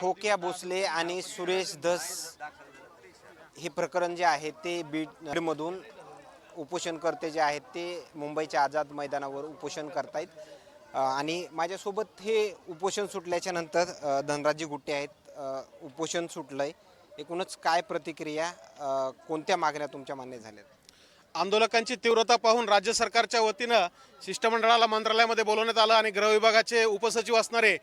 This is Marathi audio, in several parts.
खोक्या भोसले आणि सुरेश धस हे प्रकरण जे आहे ते बीडमधून उपोषणकर्ते जे आहेत ते मुंबईच्या आझाद मैदानावर उपोषण करतायत. आणि माझ्यासोबत हे उपोषण सुटल्याच्या नंतर धनराजी गुट्टे आहेत. उपोषण उपोषण सुटलंय. एकूणच काय प्रतिक्रिया कोणत्या मागण्या तुमच्या मान्य झाल्यात? आंदोलकांची तीव्रता पाहून राज्य सरकारच्या वतीनं शिष्टमंडळाला मंत्रालयामध्ये बोलवण्यात आलं आणि गृहविभागाचे उपसचिव असणारे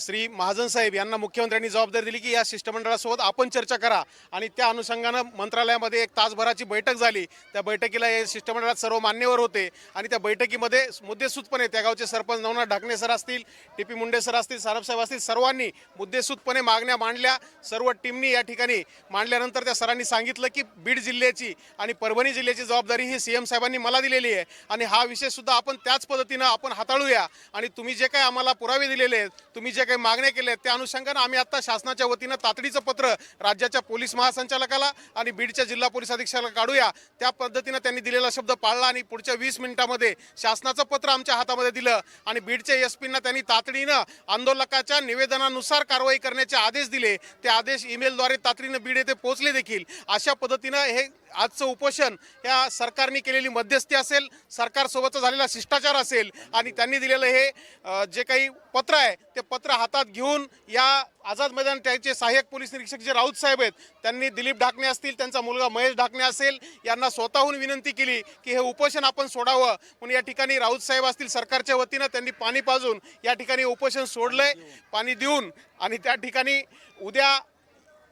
श्री महाजन साहेब यांना मुख्यमंत्र्यांनी जबाबदारी दिली की या शिष्टमंडळासोबत आपण चर्चा करा. आणि त्या अनुषंगानं मंत्रालयामध्ये एक तासभराची बैठक झाली. त्या बैठकीला हे शिष्टमंडळात सर्व मान्यवर होते आणि त्या बैठकीमध्ये मुद्देसूदपणे त्या गावचे सरपंच नवनाथ ढाकणे सर असतील टी पी मुंडे सर असतील साहेब असतील सर्वांनी मुद्देसूदपणे मागण्या मांडल्या. सर्व टीमनी या ठिकाणी मांडल्यानंतर त्या सरांनी सांगितलं की बीड जिल्ह्याची आणि परभणी जिल्ह्याची जबाबदारी ही सीएम साहेबांनी मला दिलेली आहे. आणि हा विषयसुद्धा आपण त्याच पद्धतीनं आपण हाताळूया. आणि तुम्ही जे काही आम्हाला पुरावे दिलेले आहेत तुम्ही जे काही मागण्या केल्या आहेत त्या अनुषंगानं आम्ही आत्ता शासनाच्या वतीनं तातडीचं पत्र राज्याच्या पोलीस महासंचालकाला आणि बीडच्या जिल्हा पोलीस अधीक्षकाला काढूया. त्या पद्धतीनं त्यांनी दिलेला शब्द पाळला आणि पुढच्या वीस मिनिटामध्ये शासनाचं पत्र आमच्या हातामध्ये दिलं आणि बीडच्या एस पींना त्यांनी तातडीनं आंदोलकाच्या निवेदनानुसार कारवाई करण्याचे आदेश दिले. ते आदेश ईमेलद्वारे तातडीनं बीड येथे पोहोचले देखील. अशा पद्धतीनं हे आजचं उपोषण या सरकारने केलेली मध्यस्थी असेल सरकारसोबतचा झालेला शिष्टाचार असेल आणि त्यांनी दिलेलं हे जे काही पत्र आहे ते पत्र हातात घेऊन या आझाद मैदान त्याचे सहाय्यक पोलीस निरीक्षक जे राऊत साहेब आहेत त्यांनी दिलीप ढाकणे असतील त्यांचा मुलगा महेश ढाकणे असेल यांना स्वतःहून विनंती केली की हे उपोषण आपण सोडावं. म्हणून या ठिकाणी राऊत साहेब असतील सरकारच्या वतीनं त्यांनी पाणी पाजून या ठिकाणी उपोषण सोडलंय पाणी देऊन आणि त्या ठिकाणी उद्या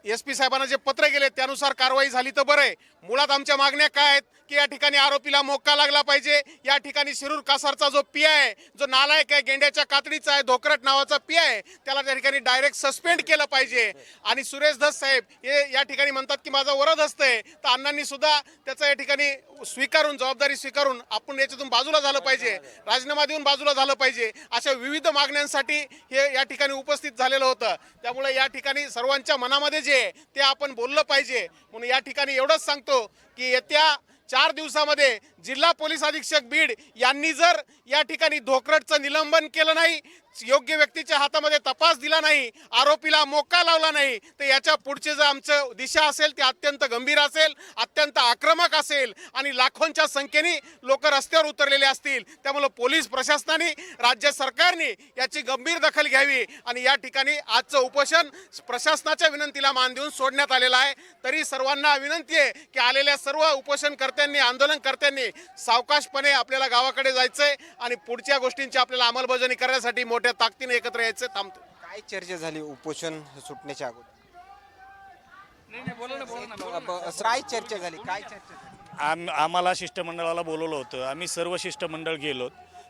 एस पी साहेबांना जे पत्र गेले त्यानुसार कारवाई झाली तर बरं आहे. मुळात आमच्या मागण्या काय आहेत? की या ठिकाणी आरोपीला मोक्का लागला पाहिजे. या ठिकाणी शिरूर कासारचा जो पी आहे जो नालायक आहे गेंड्याच्या कातडीचा आहे धोकरट नावाचा पी आहे त्याला त्या ठिकाणी डायरेक्ट सस्पेंड केलं पाहिजे. आणि सुरेश धस साहेब हे या ठिकाणी म्हणतात की माझा वरद असतंय तर अण्णांनी सुद्धा त्याचा या ठिकाणी स्वीकारून जबाबदारी स्वीकारून आपण याच्यातून बाजूला झालं पाहिजे. राजीनामा देऊन बाजूला झालं पाहिजे. अशा विविध मागण्यांसाठी हे या ठिकाणी उपस्थित झालेलं होतं. त्यामुळे या ठिकाणी सर्वांच्या मनामध्ये जे पाहिजे ते आपण बोललं पाहिजे. म्हणून या ठिकाणी एवढंच सांगतो की येत्या चार दिवसामध्ये जिल्हा पोलीस अधीक्षक बीड यांनी जर या ठिकाणी धोकरटचं निलंबन केलं नाही योग्य व्यक्तीच्या हातामध्ये तपास दिला नाही आरोपीला मोका लावला नाही तर याच्या पुढचे जर आमचं दिशा असेल ती अत्यंत गंभीर असेल अत्यंत आक्रमक असेल आणि लाखोंच्या संख्येने लोक रस्त्यावर उतरलेले असतील त्यामुळं पोलीस प्रशासनाने राज्य सरकारने याची गंभीर दखल घ्यावी आणि या ठिकाणी आजचं उपोषण प्रशासनाच्या विनंतीला मान देऊन सोडण्यात आलेलं आहे. तरी सर्वांना विनंती आहे की आलेल्या सर्व उपोषणकर्त्यांनी आंदोलनकर्त्यांनी सावकाशपणे आपल्याला गावाकडे जायचंय आणि पुढच्या गोष्टींची आपल्याला अंमलबजावणी करण्यासाठी मोठ्या ताकदीने एकत्र यायचं थांबतो. काय चर्चा झाली उपोषण सुटण्याच्या अगोदर? काय चर्चा झाली? काय चर्चा झाली? आम आम्हाला शिष्टमंडळाला बोलवलं होतं. आम्ही सर्व शिष्टमंडळ गेलो.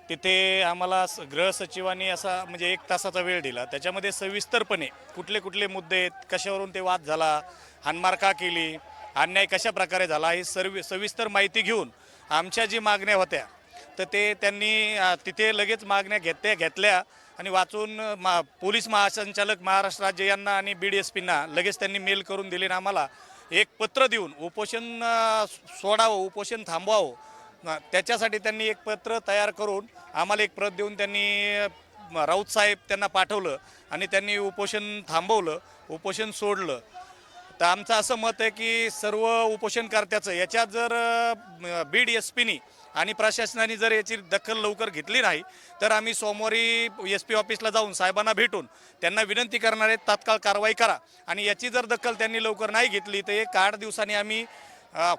तिथे आम्हाला स- गृहसचिवांनी असा म्हणजे एक तासाचा वेळ दिला. त्याच्यामध्ये सविस्तरपणे कुठले कुठले मुद्दे आहेत कशावरून ते वाद झाला हानमार का केली अन्याय कशा प्रकारे झाला ही सर्व सविस्तर माहिती घेऊन आमच्या जी मागण्या होत्या तर ते त्यांनी तिथे लगेच मागण्या घेतल्या घेतल्या आणि वाचून मा पोलीस महासंचालक महाराष्ट्र राज्य यांना आणि बी डी एस पींना लगेच त्यांनी मेल करून दिले ना आम्हाला एक पत्र देऊन उपोषण सोडावं उपोषण थांबवावं त्याच्यासाठी त्यांनी एक पत्र तयार करून आम्हाला एक प्रत देऊन त्यांनी राऊत साहेब त्यांना पाठवलं आणि त्यांनी उपोषण थांबवलं उपोषण सोडलं. तर आमचं असं मत आहे की सर्व उपोषणकर्त्याचं याच्यात जर बी डी एस पीनी आणि प्रशासनाने जर याची दखल लवकर घेतली नाही तर आम्ही सोमवारी एस पी ऑफिसला जाऊन साहेबांना भेटून त्यांना विनंती करणार आहेत तात्काळ कारवाई करा. आणि याची जर दखल त्यांनी लवकर नाही घेतली तर एक आठ दिवसांनी आम्ही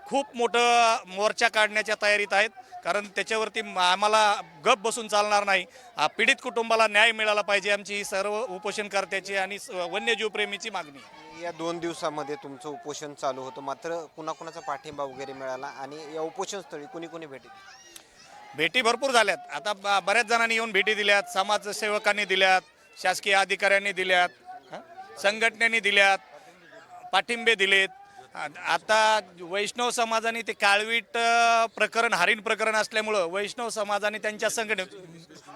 खूप मोठं मोर्चा काढण्याच्या तयारीत आहेत. कारण त्याच्यावरती आम्हाला गप बसून चालणार नाही. पीडित कुटुंबाला न्याय मिळाला पाहिजे आमची ही सर्व उपोषणकर्त्याची आणि वन्यजीवप्रेमीची मागणी. या दोन दिवसामध्ये तुमचं उपोषण चालू होतं. मात्र कुणाकुणाचा पाठिंबा वगैरे मिळाला आणि या उपोषण स्थळी कुणी कुणी भेटले भेटी भरपूर झाल्यात. आता बऱ्याच जणांनी येऊन भेटी दिल्यात. समाजसेवकांनी दिल्यात शासकीय अधिकाऱ्यांनी दिल्यात हं? संघटनेनी दिल्यात पाठिंबे दिलेत. आता वैष्णव समाजाने ते काळवीट प्रकरण हरिण प्रकरण असल्यामुळं वैष्णव समाजाने त्यांच्या संघटने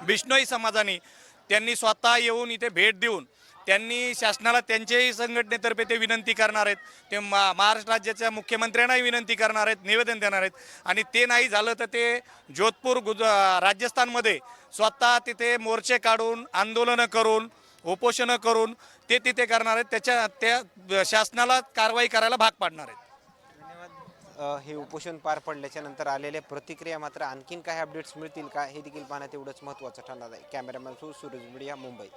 बिष्णोई समाजाने त्यांनी स्वतः येऊन इथे भेट देऊन त्यांनी शासनाला त्यांच्याही संघटनेतर्फे ते विनंती करणार आहेत. ते मा महाराष्ट्र राज्याच्या मुख्यमंत्र्यांनाही विनंती करणार आहेत निवेदन देणार आहेत. आणि ते नाही झालं तर ते जोधपूर गुज राजस्थानमध्ये स्वतः तिथे मोर्चे काढून आंदोलनं करून उपोषणं करून ते तिथे करणार आहेत. त्याच्या त्या शासनाला कारवाई करायला भाग पाडणार आहेत. हे उपोषण पार पडल्याच्या नंतर आलेल्या प्रतिक्रिया मात्र आणखीन काही अपडेट्स मिळतील का हे देखील पाहण्यात एवढंच महत्त्वाचं ठरणार आहे. Cameraman Suraj media Mumbai.